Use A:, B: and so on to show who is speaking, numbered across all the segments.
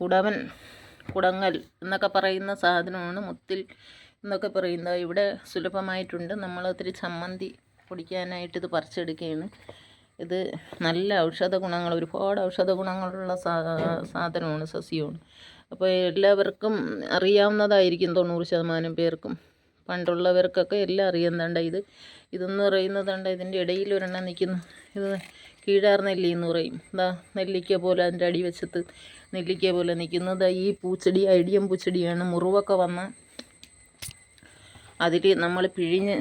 A: കുടവൻ കുടങ്ങൽ എന്നൊക്കെ പറയുന്ന സാധനമാണ് മുത്തിൽ എന്നൊക്കെ പറയുന്നത്. ഇവിടെ സുലഭമായിട്ടുണ്ട്. നമ്മൾ ഒത്തിരി ചമ്മന്തി പൊടിക്കാനായിട്ട് ഇത് പറിച്ചെടുക്കുകയാണ്. ഇത് നല്ല ഔഷധ ഗുണങ്ങൾ ഒരുപാട് ഔഷധ ഗുണങ്ങളുള്ള സാധനമാണ് സസ്യമാണ്. അപ്പോൾ എല്ലാവർക്കും അറിയാവുന്നതായിരിക്കും തൊണ്ണൂറ് ശതമാനം പേർക്കും. പണ്ടുള്ളവർക്കൊക്കെ എല്ലാം അറിയുന്നുണ്ട് ഇത്. ഇതെന്ന് പറയുന്നതുണ്ട് ഇതിന്റെ ഇടയിൽ ഒരെണ്ണം നിൽക്കുന്നു. ഇത് കീഴാർ നെല്ലി എന്ന് പറയും. ഇതാ നെല്ലിക്ക പോലെ അതിന്റെ അടി വെച്ചത്ത് നെല്ലിക്ക പോലെ നിൽക്കുന്നത് ഈ പൂച്ചെടി ഐഡിയം പൂച്ചെടിയാണ്. മുറിവൊക്കെ വന്ന് അതിൽ നമ്മൾ പിഴിഞ്ഞ്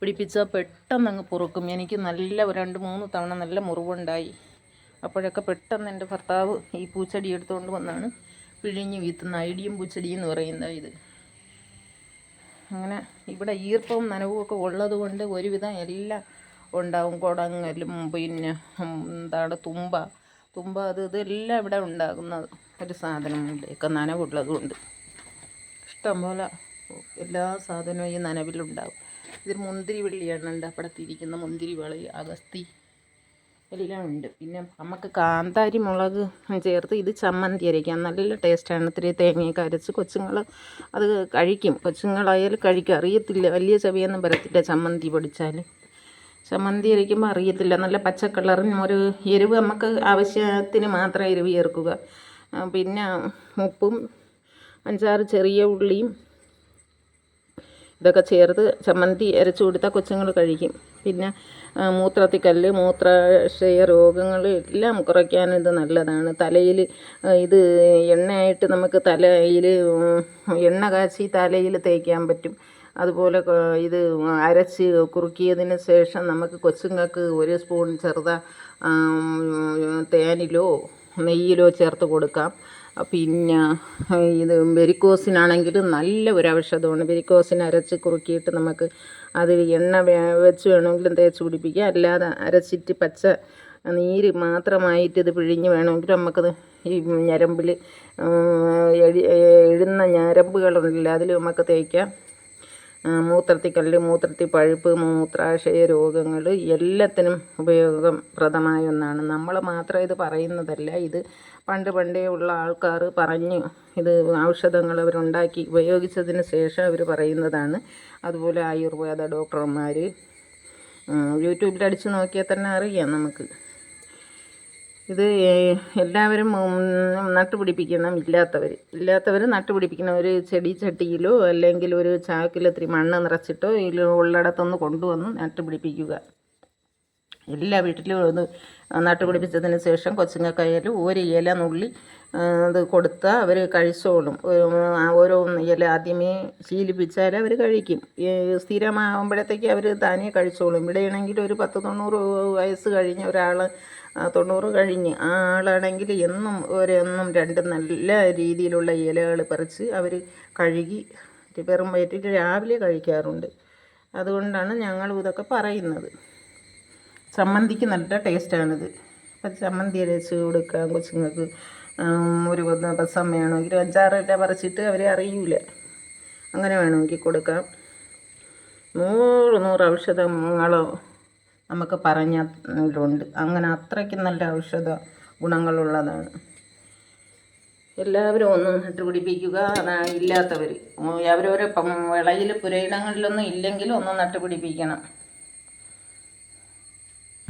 A: പിടിപ്പിച്ചാൽ പെട്ടെന്ന് അങ്ങ് പുറക്കും. എനിക്ക് നല്ല രണ്ട് മൂന്ന് തവണ നല്ല മുറിവുണ്ടായി. അപ്പോഴൊക്കെ പെട്ടെന്ന് എന്റെ ഭർത്താവ് ഈ പൂച്ചെടി എടുത്തുകൊണ്ട് വന്നാണ് പിഴിഞ്ഞ് വീത്തുന്ന ഐഡിയം പൂച്ചെടി എന്ന് പറയുന്നത് ഇത്. അങ്ങനെ ഇവിടെ ഈർപ്പവും നനവും ഒക്കെ ഉള്ളത് കൊണ്ട് ഒരുവിധം എല്ലാം ഉണ്ടാവും. കുടങ്ങലും പിന്നെ എന്താണ് തുമ്പ. തുമ്പ അത് ഇതെല്ലാം ഇവിടെ ഉണ്ടാകുന്ന ഒരു സാധനമുണ്ട്. ഒക്കെ നനവുള്ളത് കൊണ്ട് ഇഷ്ടംപോലെ എല്ലാ സാധനവും ഈ നനവിലുണ്ടാകും ഇതിൽ മുന്തിരി വള്ളിയാണ് ഉണ്ട് അപ്പുറത്തിരിക്കുന്ന മുന്തിരി വളി അഗസ്തി എല്ലാം ഉണ്ട് പിന്നെ നമുക്ക് കാന്താരി മുളക് ചേർത്ത് ഇത് ചമ്മന്തി അരയ്ക്കാം. നല്ല ടേസ്റ്റാണ്. ഇത്തിരി തേങ്ങയൊക്കെ അരച്ച് കൊച്ചുങ്ങൾ അത് കഴിക്കും. കൊച്ചുങ്ങളായാലും കഴിക്കും. അറിയത്തില്ല. വലിയ ചെവിയൊന്നും വരത്തില്ല ചമ്മന്തി പൊടിച്ചാൽ ചമ്മന്തി അരയ്ക്കുമ്പോൾ അറിയത്തില്ല. നല്ല പച്ച ഒരു എരിവ് നമുക്ക് ആവശ്യത്തിന് മാത്രം എരിവ് ചേർക്കുക. പിന്നെ ഉപ്പും അഞ്ചാറ് ചെറിയ ഉള്ളിയും ഇതൊക്കെ ചേർത്ത് ചമ്മന്തി അരച്ചു കൊടുത്താൽ കൊച്ചുങ്ങൾ കഴിക്കും. പിന്നെ മൂത്രത്തിക്കല്ല് മൂത്രാശയ രോഗങ്ങൾ എല്ലാം കുറയ്ക്കാൻ ഇത് നല്ലതാണ്. തലയിൽ ഇത് എണ്ണയായിട്ട് നമുക്ക് തലയിൽ എണ്ണ കാച്ചി തലയിൽ തേക്കാൻ പറ്റും. അതുപോലെ ഇത് അരച്ച് കുറുക്കിയതിന് ശേഷം നമുക്ക് കൊച്ചുങ്ങൾക്ക് ഒരു സ്പൂൺ ചെറുത തേനിലോ നെയ്യിലോ ചേർത്ത് കൊടുക്കാം. പിന്നെ ഇത് വെരിക്കോസിനാണെങ്കിൽ നല്ല ഒരു ഔഷധമാണ്. വെരിക്കോസിന് അരച്ച് കുറുക്കിയിട്ട് നമുക്ക് അത് എണ്ണ വെച്ച് വേണമെങ്കിലും തേച്ച് പിടിപ്പിക്കാം. അല്ലാതെ അരച്ചിട്ട് പച്ച നീര് മാത്രമായിട്ട് ഇത് പിഴിഞ്ഞ് വേണമെങ്കിൽ നമുക്കത് ഈ ഞരമ്പിൽ എഴുന്ന ഞരമ്പുകളുണ്ടല്ലോ അതിൽ നമുക്ക് തേക്കാം. മൂത്രത്തിക്കല്ല് മൂത്രത്തി പഴുപ്പ് മൂത്രാശയ രോഗങ്ങൾ എല്ലാത്തിനും ഉപയോഗപ്രദമായ ഒന്നാണ്. നമ്മൾ മാത്രം ഇത് പറയുന്നതല്ല ഇത് പണ്ട് പണ്ടേ ഉള്ള ആൾക്കാർ പറഞ്ഞ് ഇത് ഔഷധങ്ങൾ അവരുണ്ടാക്കി ഉപയോഗിച്ചതിന് ശേഷം അവർ പറയുന്നതാണ്. അതുപോലെ ആയുർവേദ ഡോക്ടർമാർ യൂട്യൂബിൽ അടിച്ച് നോക്കിയാൽ തന്നെ അറിയാം നമുക്ക്. ഇത് എല്ലാവരും നട്ടുപിടിപ്പിക്കണം ഇല്ലാത്തവർ ഇല്ലാത്തവർ നട്ടുപിടിപ്പിക്കണം. ഒരു ചെടി ചട്ടിയിലോ അല്ലെങ്കിൽ ഒരു ചാക്കിൽ ഇത്തിരി മണ്ണ് നിറച്ചിട്ടോ ഇതിൽ ഉള്ളിടത്തൊന്ന് കൊണ്ടുവന്ന് നട്ടുപിടിപ്പിക്കുക. എല്ലാ വീട്ടിലും ഒന്ന് നട്ടുപിടിപ്പിച്ചതിന് ശേഷം കൊച്ചുങ്ങൾക്കായാലും ഒരു ഇല നുള്ളി ഇത് കൊടുത്താൽ അവർ കഴിച്ചോളും. ഓരോ ഇല ആദ്യമേ ശീലിപ്പിച്ചാൽ അവർ കഴിക്കും. സ്ഥിരമാകുമ്പോഴത്തേക്ക് അവർ താനേ കഴിച്ചോളും. ഇവിടെയാണെങ്കിൽ ഒരു പത്ത് തൊണ്ണൂറ് വയസ്സ് കഴിഞ്ഞ ഒരാൾ തൊണ്ണൂറ് കഴിഞ്ഞ്. ആ ആളാണെങ്കിൽ എന്നും ഒരെന്നും രണ്ടും നല്ല രീതിയിലുള്ള ഇലകൾ പറിച്ച് അവർ കഴുകി വെറും വയറ്റിൽ രാവിലെ കഴിക്കാറുണ്ട്. അതുകൊണ്ടാണ് ഞങ്ങൾ ഇതൊക്കെ പറയുന്നത്. ചമ്മന്തിക്ക് നല്ല ടേസ്റ്റാണിത്. അപ്പം ചമ്മന്തി അരച്ച് കൊടുക്കാം കൊച്ചുങ്ങൾക്ക് ഒരു ദിവസം വേണമെങ്കിൽ അഞ്ചാറ് ഇല പറിച്ചിട്ട് അവരെ അറിയൂല. അങ്ങനെ വേണമെങ്കിൽ കൊടുക്കാം. നൂറ് നൂറ് ഔഷധങ്ങളോ നമുക്ക് പറഞ്ഞിട്ടുണ്ട്. അങ്ങനെ അത്രയ്ക്ക് നല്ല ഔഷധ ഗുണങ്ങളുള്ളതാണ്. എല്ലാവരും ഒന്ന് നട്ട് നട്ടുപിടിപ്പിക്കുക ഇല്ലാത്തവർ അവരവരെ വിളയിൽ പുരയിടങ്ങളിലൊന്നും ഇല്ലെങ്കിലും ഒന്ന് നട്ട് നട്ടുപിടിപ്പിക്കണം